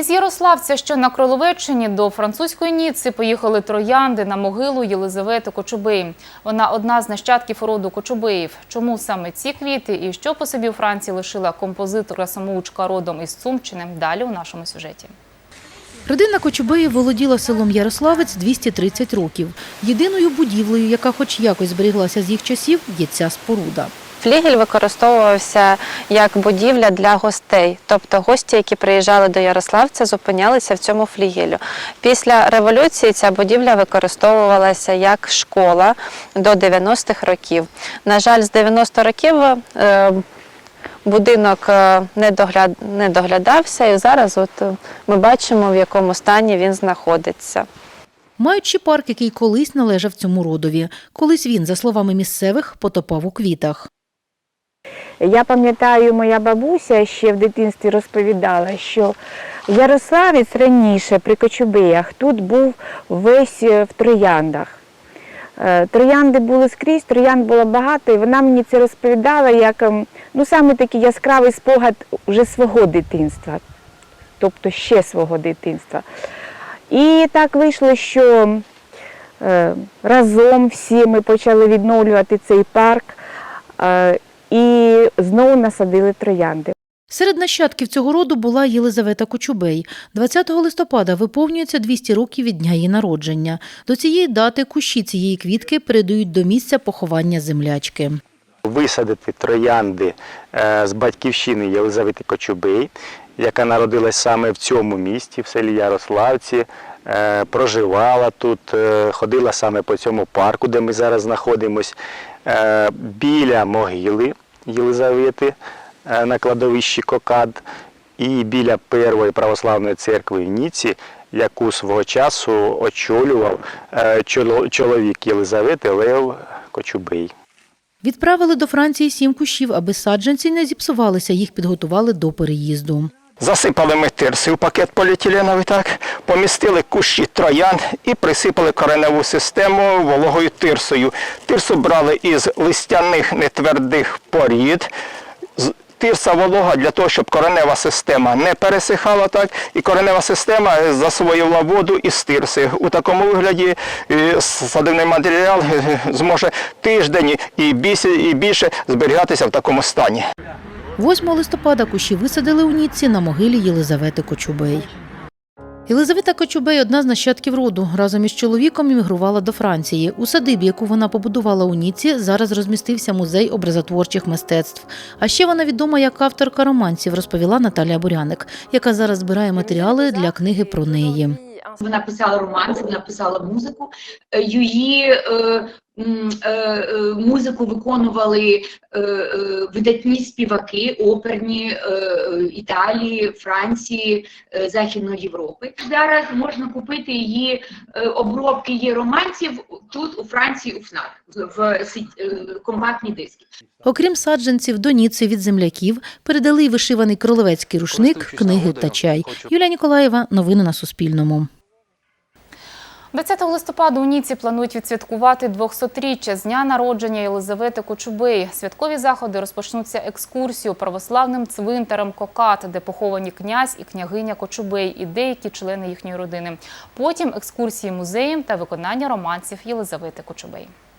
Із Ярославця, що на Кроловеччині, до французької Ніцци поїхали троянди на могилу Єлизавети Кочубей. Вона одна з нащадків роду Кочубеїв. Чому саме ці квіти і що по собі у Франції лишила композиторка самоучка родом із Сумщини? Далі у нашому сюжеті. Родина Кочубеїв володіла селом Ярославець 230 років. Єдиною будівлею, яка хоч якось зберіглася з їх часів, є ця споруда. Флігель використовувався як будівля для гостей, тобто гості, які приїжджали до Ярославця, зупинялися в цьому флігелю. Після революції ця будівля використовувалася як школа до 90-х років. На жаль, з 90 років е, будинок е, не догля- не доглядався, і зараз от е, ми бачимо, в якому стані він знаходиться. Маючи парк, який колись належав цьому родові. Колись він, за словами місцевих, потопав у квітах. Я пам'ятаю, моя бабуся ще в дитинстві розповідала, що Ярославець раніше при Кочубеях тут був весь е, в трояндах. Е, Троянди були скрізь, троянд було багато, і вона мені це розповідала як ем, ну, саме такий яскравий спогад вже свого дитинства, тобто ще свого дитинства. І так вийшло, що е, разом всі ми почали відновлювати цей парк. І знову насадили троянди. Серед нащадків цього роду була Єлизавета Кочубей. 20 листопада виповнюється 200 років від дня її народження. До цієї дати кущі цієї квітки передають до місця поховання землячки. висадити троянди е, з батьківщини Єлизавети Кочубей, яка народилась саме в цьому місті, в селі Ярославці, проживала тут, е, ходила саме по цьому парку, де ми зараз знаходимось, е, біля могили Єлизавети е, на кладовищі Кокад і біля першої православної церкви в Ніці, яку свого часу очолював е, чоловік Єлизавети Лев Кочубей. Відправили до Франції сім кущів, аби саджанці не зіпсувалися, їх підготували до переїзду. Засипали ми тирси в пакет поліетиленовий, так, помістили кущі троян і присипали кореневу систему вологою тирсою. Тирсу брали із листяних нетвердих порід. Тирса волога для того, щоб коренева система не пересихала так, і коренева система засвоювала воду із тирси. У такому вигляді е, садивний матеріал е, зможе тиждень і більше зберігатися в такому стані. 8 листопада кущі висадили у Ніцці на могилі Єлизавети Кочубей. Єлизавета Кочубей – одна з нащадків роду. Разом із чоловіком іммігрувала до Франції. У садибі, яку вона побудувала у Ніцці, зараз розмістився музей образотворчих мистецтв. А ще вона відома як авторка романців, розповіла Наталія Буряник, яка зараз збирає матеріали для книги про неї. Вона писала романси, вона писала музику. Е, Її е, музику виконували е, е, видатні співаки, оперні е, е, Італії, Франції, е, Західної Європи. Зараз можна купити її е, обробки її романсів тут, у Франції, у ФНАК, в е, компактні диски. Окрім саджанців, до Ніцци від земляків передали й вишиваний кролевецький рушник, книги та чай. Юлія Ніколаєва. Новини на Суспільному. 20 листопада у Ніці планують відсвяткувати 200-річчя з дня народження Єлизавети Кочубей. Святкові заходи розпочнуться екскурсію православним цвинтарем Кокат, де поховані князь і княгиня Кочубей і деякі члени їхньої родини. Потім екскурсії музеєм та виконання романців Єлизавети Кочубей.